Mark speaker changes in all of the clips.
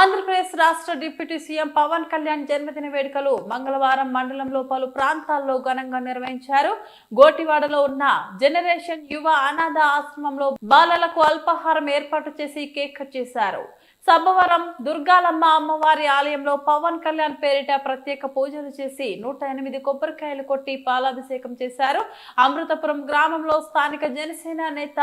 Speaker 1: ఆంధ్రప్రదేశ్ రాష్ట్ర deputy CM Pawan Kalyan జన్మదిన వేడుకలు మంగళవారం మండలంలో పలు ప్రాంతాల్లో ఘనంగా నిర్వహించారు. గోటివాడలో ఉన్న జనరేషన్ యువ అనాథ ఆశ్రమంలో బాలలకు అల్పాహారం ఏర్పాటు చేసి కేక్ కట్ చేశారు. సోమవారం దుర్గాలమ్మ అమ్మవారి ఆలయంలో పవన్ కళ్యాణ్ పేరిట ప్రత్యేక పూజలు చేసి నూట ఎనిమిది కొబ్బరికాయలు కొట్టి పాలాభిషేకం చేశారు. అమృతపురం గ్రామంలో స్థానిక జనసేన నేత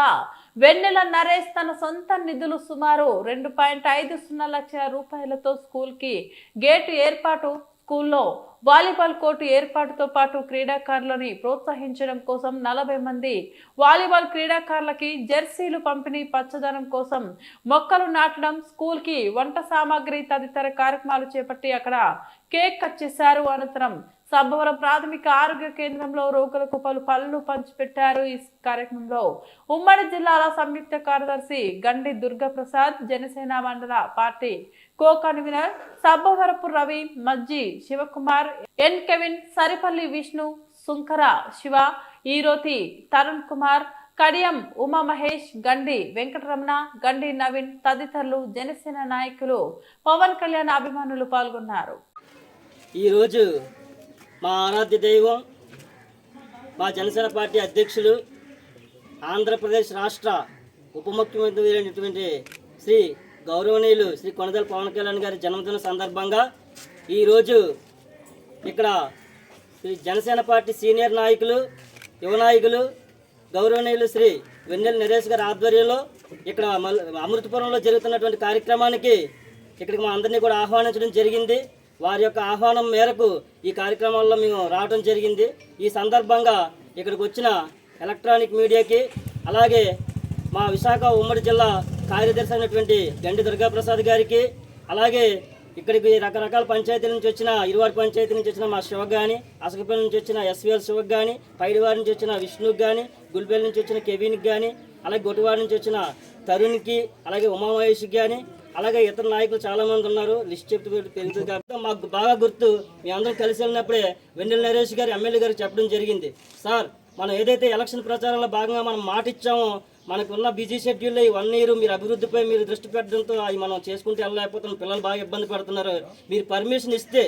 Speaker 1: వెన్నెల నరేష్ తన సొంత నిధులు సుమారు రెండు పాయింట్ ఐదు సున్నా లక్షల రూపాయలతో స్కూల్కి గేటు ఏర్పాటు స్కూల్లో వాలీబాల్ కోర్టు ఏర్పాటుతో పాటు క్రీడాకారులని ప్రోత్సహించడం కోసం నలభై మంది వాలీబాల్ క్రీడాకారులకి జెర్సీలు పంపిణీ పచ్చదనం కోసం మొక్కలు నాటడం స్కూల్కి వంట సామాగ్రి తదితర కార్యక్రమాలు చేపట్టి అక్కడ కేక్ కట్ చేశారు. అనంతరం సబ్బవరం ప్రాథమిక ఆరోగ్య కేంద్రంలో రోగులకు పలు పళ్ళు పంచిపెట్టారు. ఈ కార్యక్రమంలో ఉమ్మడి జిల్లాల సంయుక్త కార్యదర్శి గండి దుర్గాప్రసాద్ జనసేన మండల party co convener Sabbavarapu Ravi Majji Shivakumar N Kevin Saripalli Vishnu Sunkara Shiva Eeroti Tarun Kumar Kadiyam Uma Mahesh Gandi Venkataramana Gandi Naveen తదితరులు జనసేన నాయకులు పవన్ కళ్యాణ్ అభిమానులు పాల్గొన్నారు.
Speaker 2: ఈరోజు మా ఆరాధ్య దైవం మా జనసేన పార్టీ అధ్యక్షులు ఆంధ్రప్రదేశ్ రాష్ట్ర ఉప ముఖ్యమంత్రి అయినటువంటి శ్రీ గౌరవనీయులు శ్రీ కొనదల పవన్ కళ్యాణ్ గారి జన్మదిన సందర్భంగా ఈరోజు ఇక్కడ శ్రీ జనసేన పార్టీ సీనియర్ నాయకులు యువ నాయకులు గౌరవనీయులు శ్రీ వెన్నెల నరేష్ గారి ఆధ్వర్యంలో ఇక్కడ అమృతపురంలో జరుగుతున్నటువంటి కార్యక్రమానికి ఇక్కడికి మా అందరినీ కూడా ఆహ్వానించడం జరిగింది. వారి యొక్క ఆహ్వానం మేరకు ఈ కార్యక్రమాల్లో మేము రావడం జరిగింది. ఈ సందర్భంగా ఇక్కడికి వచ్చిన ఎలక్ట్రానిక్ మీడియాకి అలాగే మా విశాఖ ఉమ్మడి జిల్లా కార్యదర్శి అయినటువంటి గండి దుర్గాప్రసాద్ గారికి అలాగే ఇక్కడికి రకరకాల పంచాయతీల నుంచి వచ్చిన ఇరువారి పంచాయతీ నుంచి వచ్చిన మా శివకు కానీ అసకపల్లి నుంచి వచ్చిన ఎస్వీఎల్ శివకు కానీ పైడివారి నుంచి వచ్చిన విష్ణుకి కానీ గుల్పల్లి నుంచి వచ్చిన కెవిన్కి కానీ అలాగే గొటివారి నుంచి వచ్చిన తరుణ్కి అలాగే ఉమామహేష్కి కానీ అలాగే ఇతర నాయకులు చాలా మంది ఉన్నారు. లిస్ట్ చెప్తే తెలుసు కాబట్టి మాకు బాగా గుర్తు. మీ అందరం కలిసి వెళ్ళినప్పుడే వెన్నెల నరేష్ గారు ఎమ్మెల్యే గారు చెప్పడం జరిగింది. సార్ మనం ఏదైతే ఎలక్షన్ ప్రచారంలో భాగంగా మనం మాట ఇచ్చామో మనకున్న బిజీ షెడ్యూల్లో ఈ వన్ ఇయర్ మీరు అభివృద్ధిపై మీరు దృష్టి పెట్టడంతో అవి మనం చేసుకుంటూ వెళ్ళలేకపోతున్నాం పిల్లలు బాగా ఇబ్బంది పడుతున్నారు. మీరు పర్మిషన్ ఇస్తే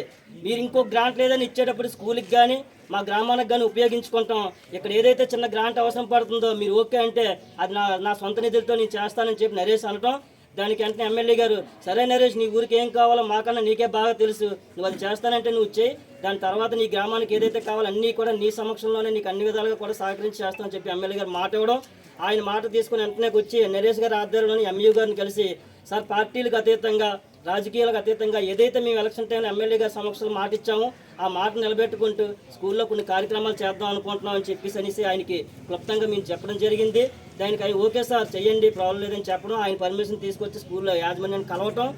Speaker 2: మీరు ఇంకో గ్రాంట్ లేదని ఇచ్చేటప్పుడు స్కూల్కి కానీ మా గ్రామానికి కానీ ఉపయోగించుకుంటాం. ఇక్కడ ఏదైతే చిన్న గ్రాంట్ అవసరం పడుతుందో మీరు ఓకే అంటే అది నా నా సొంత నిధులతో నేను చేస్తానని చెప్పి నరేష్ అనటం. దానికి వెంటనే ఎమ్మెల్యే గారు సరే నరేష్ నీ ఊరికి ఏం కావాలో మాకన్నా నీకే బాగా తెలుసు. నువ్వు అది చేస్తానంటే నువ్వు చేయి దాని తర్వాత నీ గ్రామానికి ఏదైతే కావాలో అన్నీ కూడా నీ సమక్షంలోనే నీకు అన్ని విధాలుగా కూడా సహకరించి చేస్తానని చెప్పి ఎమ్మెల్యే గారు మాట ఇవ్వడం ఆయన మాట తీసుకుని వెంటనే వచ్చి నరేష్ గారి ఆధ్వర్యంలోని ఎంయూ గారిని కలిసి సార్ పార్టీలకు అతీతంగా రాజకీయాలకు అతీతంగా ఏదైతే మేము ఎలక్షన్ టైం ఎమ్మెల్యేగా సమక్షంలో మాట ఇచ్చామో ఆ మాట నిలబెట్టుకుంటూ స్కూల్లో కొన్ని కార్యక్రమాలు చేద్దాం అనుకుంటున్నాం అని చెప్పేసి అనేసి ఆయనకి క్లుప్తంగా మేము చెప్పడం జరిగింది. దానికి ఆయన ఓకే సార్ చేయండి ప్రాబ్లం లేదని చెప్పడం ఆయన పర్మిషన్ తీసుకొచ్చి స్కూల్లో యాజమాన్యాన్ని కలవటం.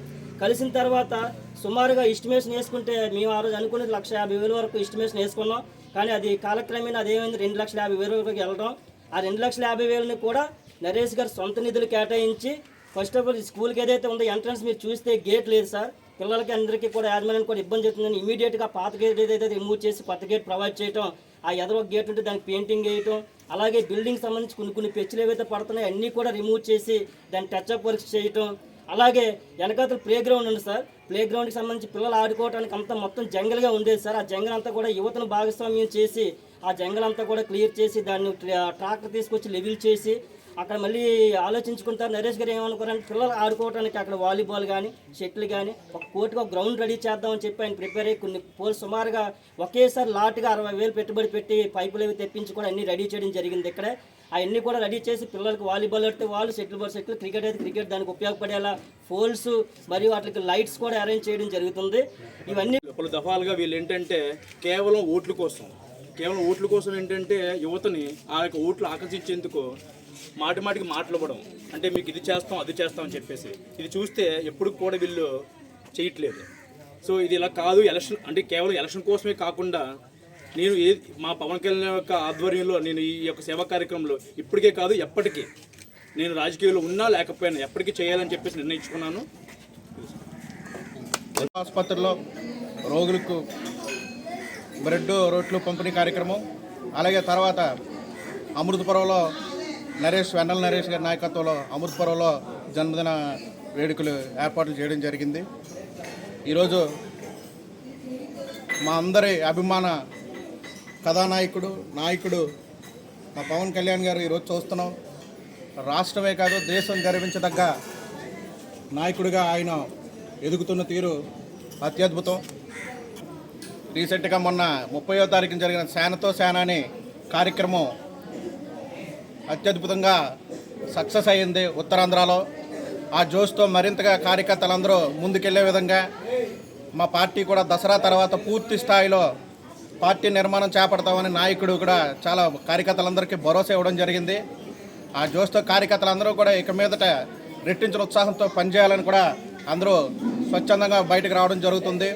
Speaker 2: కలిసిన తర్వాత సుమారుగా ఇస్టిమేషన్ వేసుకుంటే మేము ఆ రోజు అనుకునేది లక్ష యాభై వేల వరకు ఇస్టిమేషన్ వేసుకున్నాం. కానీ అది కాలక్రమేణా అదేమైంది రెండు లక్షల యాభై వేల వరకు వెళ్ళడం ఆ రెండు లక్షల యాభై వేలని కూడా నరేష్ గారు సొంత నిధులు కేటాయించి ఫస్ట్ ఆఫ్ ఆల్ ఈ స్కూల్కి ఏదైతే ఉందో ఎంట్రన్స్ మీరు చూస్తే గేట్ లేదు సార్. పిల్లలకి అందరికీ కూడా యాజమాన్యానికి కూడా ఇబ్బంది అవుతుందని ఇమీడియట్గా పాత గేట్ ఏదైతే రిమూవ్ చేసి కొత్త గేట్ ప్రొవైడ్ చేయటం ఆ ఎదరో గేట్ ఉంటే దానికి పెయింటింగ్ వేయటం అలాగే బిల్డింగ్ సంబంధించి కొన్ని కొన్ని పెచ్చులు ఏవైతే పడుతున్నాయో అన్నీ కూడా రిమూవ్ చేసి దాన్ని టచ్అప్ వర్క్స్ చేయటం. అలాగే వెనకాతల ప్లే గ్రౌండ్ ఉంది సార్. ప్లే గ్రౌండ్కి సంబంధించి పిల్లలు ఆడుకోవడానికి అంతా మొత్తం జంగల్గా ఉండేది సార్. ఆ జంగల్ అంతా కూడా యువతను భాగస్వామ్యం చేసి ఆ జంగల్ అంతా కూడా క్లియర్ చేసి దాన్ని ట్రాక్టర్ తీసుకొచ్చి లెవెల్ చేసి అక్కడ మళ్ళీ ఆలోచించుకుంటారు నరేష్ గారు ఏమనుకున్నారంటే పిల్లలు ఆడుకోవడానికి అక్కడ వాలీబాల్ కానీ షటిల్ కానీ ఒక కోటికి ఒక గ్రౌండ్ రెడీ చేద్దామని చెప్పి ఆయన ప్రిపేర్ అయ్యి కొన్ని పోల్ సుమారుగా ఒకేసారి లాట్గా అరవై వేలు పెట్టుబడి పెట్టి పైపులు అవి తెప్పించి కూడా అన్ని రెడీ చేయడం జరిగింది ఇక్కడ. అవన్నీ కూడా రెడీ చేసి పిల్లలకి వాలీబాల్ ఆడితే వాళ్ళు షటిల్ బాల్ షటిల్ క్రికెట్ అయితే క్రికెట్ దానికి ఉపయోగపడేలా పోల్స్ మరియు వాటికి లైట్స్ కూడా అరేంజ్ చేయడం జరుగుతుంది. ఇవన్నీ
Speaker 3: పలు దఫాలుగా వీళ్ళు ఏంటంటే కేవలం ఓట్ల కోసం కేవలం ఓట్ల కోసం ఏంటంటే యువతని ఆ యొక్క ఓట్లు ఆకర్షించేందుకు మాటి మాటికి మాట్లాడడం. అంటే మీకు ఇది చేస్తాం అది చేస్తాం అని చెప్పేసి. ఇది చూస్తే ఎప్పుడు కూడా వీళ్ళు చేయట్లేదు. సో ఇది ఇలా కాదు ఎలక్షన్ అంటే కేవలం ఎలక్షన్ కోసమే కాకుండా నేను ఏ మా పవన్ కళ్యాణ్ యొక్క ఆధ్వర్యంలో నేను ఈ యొక్క సేవా కార్యక్రమంలో ఇప్పటికే కాదు ఎప్పటికీ నేను రాజకీయాల్లో ఉన్నా లేకపోయినా ఎప్పటికీ చేయాలని చెప్పేసి నిర్ణయించుకున్నాను.
Speaker 4: ఆసుపత్రిలో రోగులకు బ్రెడ్ రోట్లు పంపిణీ కార్యక్రమం అలాగే తర్వాత అమృతపురంలో నరేష్ వెన్నెల నరేష్ గారి నాయకత్వంలో అమృతపురంలో జన్మదిన వేడుకలు ఏర్పాట్లు చేయడం జరిగింది. ఈరోజు మా అందరి అభిమాన కథానాయకుడు నాయకుడు మా పవన్ కళ్యాణ్ గారు ఈరోజు చూస్తున్నాం. రాష్ట్రమే కాదు దేశం గర్వించదగ్గ నాయకుడిగా ఆయన ఎదుగుతున్న తీరు అత్యద్భుతం. రీసెంట్గా మొన్న ముప్పయో తారీఖున జరిగిన సేనతో సేన అనే కార్యక్రమం అత్యద్భుతంగా సక్సెస్ అయ్యింది ఉత్తరాంధ్రలో. ఆ జోష్తో మరింతగా కార్యకర్తలందరూ ముందుకెళ్ళే విధంగా మా పార్టీ కూడా దసరా తర్వాత పూర్తి స్థాయిలో పార్టీ నిర్మాణం చేపడతామని నాయకుడు కూడా చాలా కార్యకర్తలందరికీ భరోసా ఇవ్వడం జరిగింది. ఆ జోష్తో కార్యకర్తలందరూ కూడా ఇక మీదట రెట్టించిన ఉత్సాహంతో పనిచేయాలని కూడా అందరూ స్వచ్ఛందంగా బయటకు రావడం జరుగుతుంది.